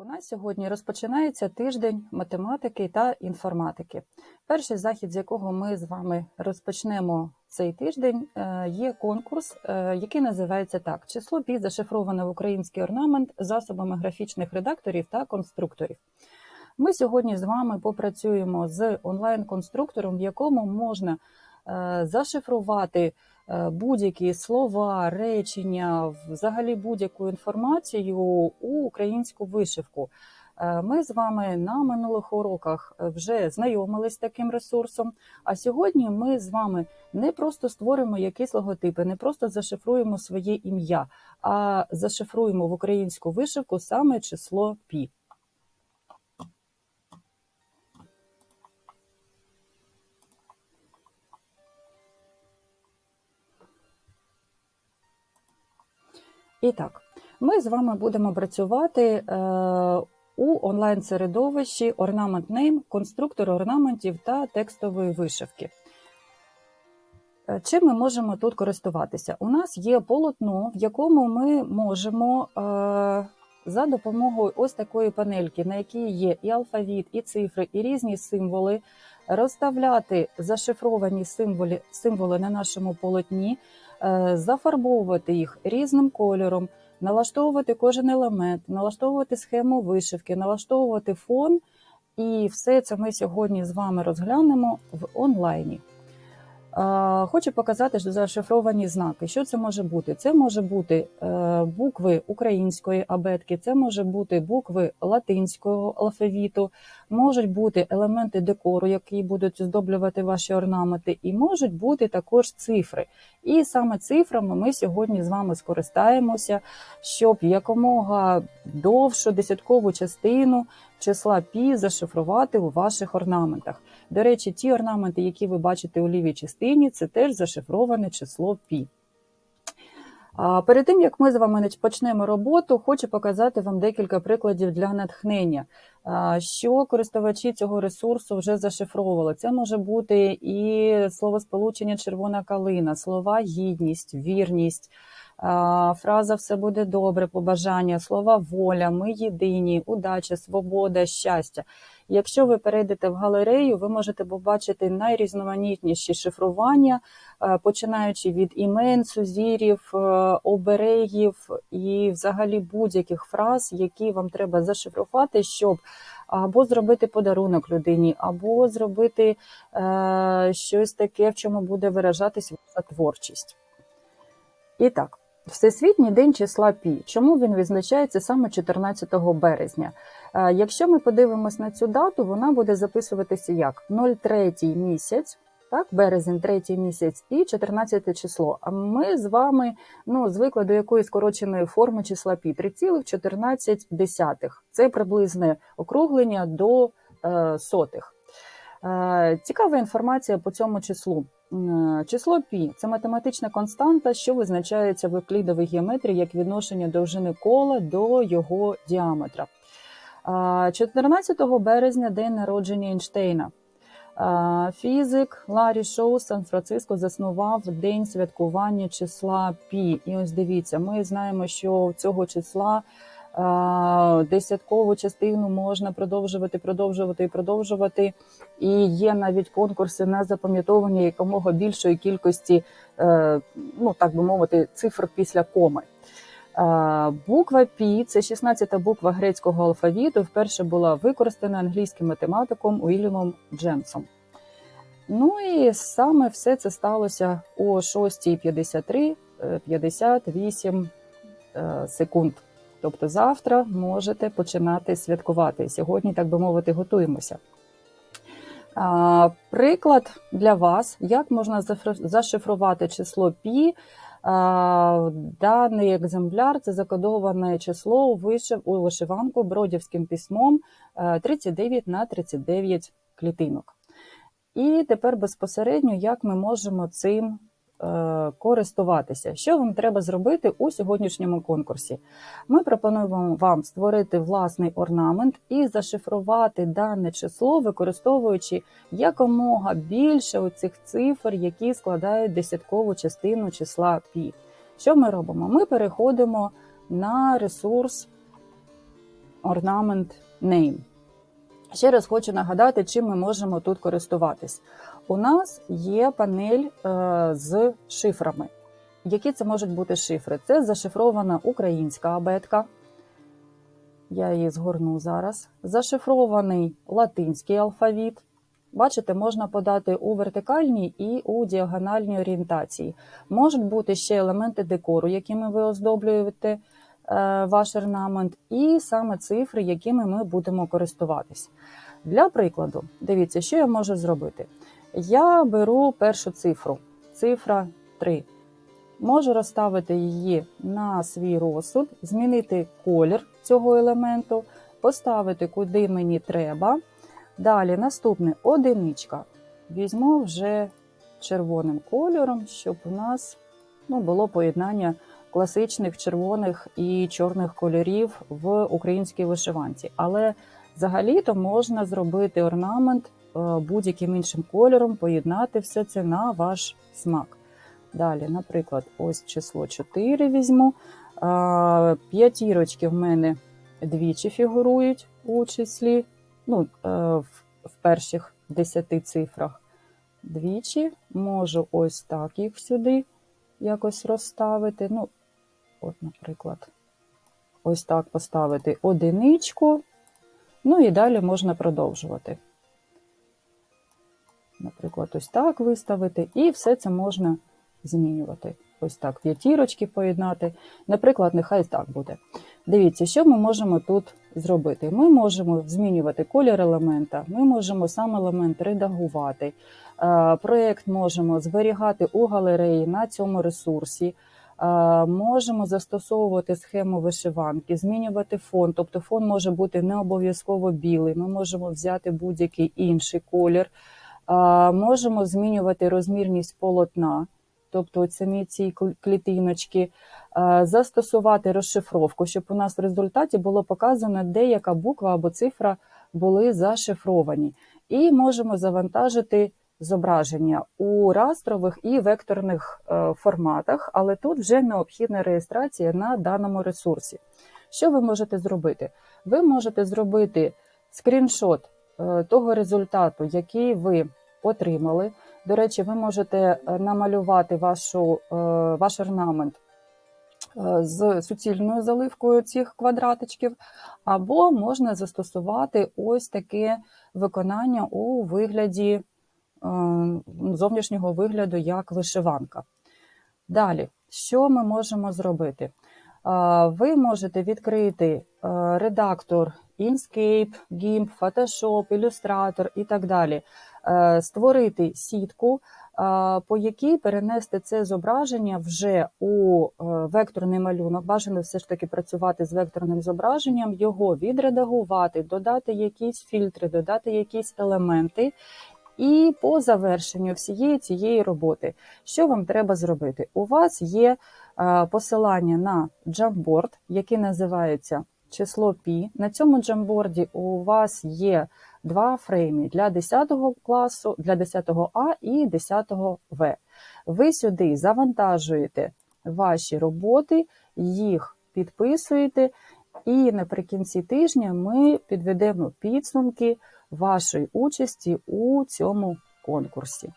У нас сьогодні розпочинається тиждень математики та інформатики. Перший захід, з якого ми з вами розпочнемо цей тиждень, е, є конкурс, е, який називається так: число пі зашифроване в український орнамент засобами графічних редакторів та конструкторів. Ми сьогодні з вами попрацюємо з онлайн-конструктором, в якому можна зашифрувати е, будь-які слова, речення, взагалі будь-яку інформацію у українську вишивку. Е, Ми з вами на минулих уроках вже знайомились з таким ресурсом. А сьогодні ми з вами не просто створимо якісь логотипи, не просто зашифруємо своє ім'я, а зашифруємо в українську вишивку саме число пі. І так, ми з вами будемо працювати е, у онлайн-середовищі Ornament Name, конструктор орнаментів та текстової вишивки. Е, Чим ми можемо тут користуватися? У нас є полотно, в якому ми можемо е, за допомогою ось такої панельки, на якій є і алфавіт, і цифри, і різні символи, розставляти зашифровані символи, символи на нашому полотні, е, зафарбовувати їх різним кольором, налаштовувати кожен елемент, налаштовувати схему вишивки, налаштовувати фон. І все це ми сьогодні з вами розглянемо в онлайні. Хочу показати що зашифровані знаки. Що це може бути? Це може бути е, букви української абетки, це може бути букви латинського алфавіту, можуть бути елементи декору, які будуть оздоблювати ваші орнаменти, і можуть бути також цифри. І саме цифрами ми сьогодні з вами скористаємося, щоб якомога довшу десяткову частину числа пі зашифрувати у ваших орнаментах. До речі, ті орнаменти, які ви бачите у лівій частині, це теж зашифроване число пі. Перед тим як ми з вами почнемо роботу, хочу показати вам декілька прикладів для натхнення, що користувачі цього ресурсу вже зашифровували. Це може бути і словосполучення червона калина, слова гідність, вірність. Фраза все буде добре, побажання, слова воля, ми єдині, удача, свобода, щастя. Якщо ви перейдете в галерею, ви можете побачити найрізноманітніші шифрування, е, починаючи від імен, сузірів, е, оберегів і взагалі будь-яких фраз, які вам треба зашифрувати, щоб або зробити подарунок людині, або зробити е, щось таке, в чому буде виражатись ваша творчість. І так. Всесвітній день числа Пі. Чому він відзначається саме 14 березня? Е, Якщо ми подивимось на цю дату, вона буде записуватися як 03 місяць, так, березень, третій місяць і 14 число. А ми з вами ну, звикли до якоїсь скороченої форми числа Пі 3,14. Це приблизне округлення до е, сотих. Е, Цікава інформація по цьому числу. Е, Число пі це математична константа, що визначається в евклідовій геометрії як відношення довжини кола до його діаметра. Е, 14 березня день народження Ейнштейна. Фізик Ларі Шоу Сан-Франциско заснував день святкування числа пі. І ось дивіться, ми знаємо, що цього числа десяткову частину можна продовжувати, продовжувати і продовжувати. І є навіть конкурси на запам'ятовування якомога більшої кількості, е, ну так би мовити, цифр після коми. Е, Буква Пі це 16-та буква грецького алфавіту. Вперше була використана англійським математиком Уільямом Джемсом. Ну і саме все це сталося о 6.53 е, 58 е, секунд. Тобто завтра можете починати святкувати. Сьогодні, так би мовити, готуємося. Приклад для вас, як можна зашифрувати число пі. Даний екземпляр це закодоване число у вишив у вишиванку бродівським письмом е, 39 на 39 клітинок. І тепер безпосередньо, як ми можемо цим користуватися. Що вам треба зробити у сьогоднішньому конкурсі? Ми пропонуємо вам створити власний орнамент і зашифрувати дане число, використовуючи якомога більше оцих цифр, які складають десяткову частину числа пі. Що ми робимо? Ми переходимо на ресурс Ornament Name. Ще раз хочу нагадати, чим ми можемо тут користуватись. У нас є панель е, з шифрами. Які це можуть бути шифри? Це зашифрована українська абетка. Я її згорну зараз. Зашифрований латинський алфавіт. Бачите, можна подати у вертикальній і у діагональній орієнтації. Можуть бути ще елементи декору, якими ви оздоблюєте ваш орнамент, і саме цифри, якими ми будемо користуватись. Для прикладу, дивіться, що я можу зробити. Я беру першу цифру, цифра 3. Можу розставити її на свій розсуд, змінити колір цього елементу, поставити куди мені треба. Далі наступне одиничка. Візьму вже червоним кольором, щоб у нас ну, було поєднання класичних червоних і чорних кольорів в українській вишиванці. Але взагалі-то можна зробити орнамент е, будь-яким іншим кольором, поєднати все це на ваш смак. Далі, наприклад, ось число 4 візьму. П'ятірочки в мене двічі фігурують у числі, ну, е, в перших 10 цифрах. Двічі. Можу ось так їх сюди якось розставити. Ну, от, наприклад, ось так поставити одиничку. Ну і далі можна продовжувати. Наприклад, ось так виставити, і все це можна змінювати. Ось так п'ятірочки поєднати. Наприклад, нехай так буде. Дивіться, що ми можемо тут зробити. Ми можемо змінювати колір елемента, ми можемо сам елемент редагувати. Е, Проєкт можемо зберігати у галереї на цьому ресурсі. Е, Можемо застосовувати схему вишиванки, змінювати фон. Тобто фон може бути не обов'язково білий. Ми можемо взяти будь-який інший колір. Е, Можемо змінювати розмірність полотна тобто самі ці клітиночки, е, застосувати розшифровку, щоб у нас в результаті було показано, де яка буква або цифра були зашифровані. І можемо завантажити зображення у растрових і векторних е, форматах, але тут вже необхідна реєстрація на даному ресурсі. Що ви можете зробити? Ви можете зробити скріншот е, того результату, який ви отримали. До речі, ви можете е, намалювати вашу, ваш орнамент з суцільною заливкою цих квадратичків, або можна застосувати ось таке виконання у вигляді зовнішнього вигляду як вишиванка. Далі, що ми можемо зробити? Ви можете відкрити редактор Inkscape, GIMP, Photoshop, Illustrator і так далі. Е, створити сітку, е, по якій перенести це зображення вже у е, векторний малюнок. Бажано все ж таки працювати з векторним зображенням, його відредагувати, додати якісь фільтри, додати якісь елементи. І по завершенню всієї цієї роботи, що вам треба зробити? У вас є посилання на джамборд, який називається число пі. На цьому джамборді у вас є два фрейми для 10 класу, для 10 А і 10 В. Ви сюди завантажуєте ваші роботи, їх підписуєте, і наприкінці тижня ми підведемо підсумки вашої участі у цьому конкурсі.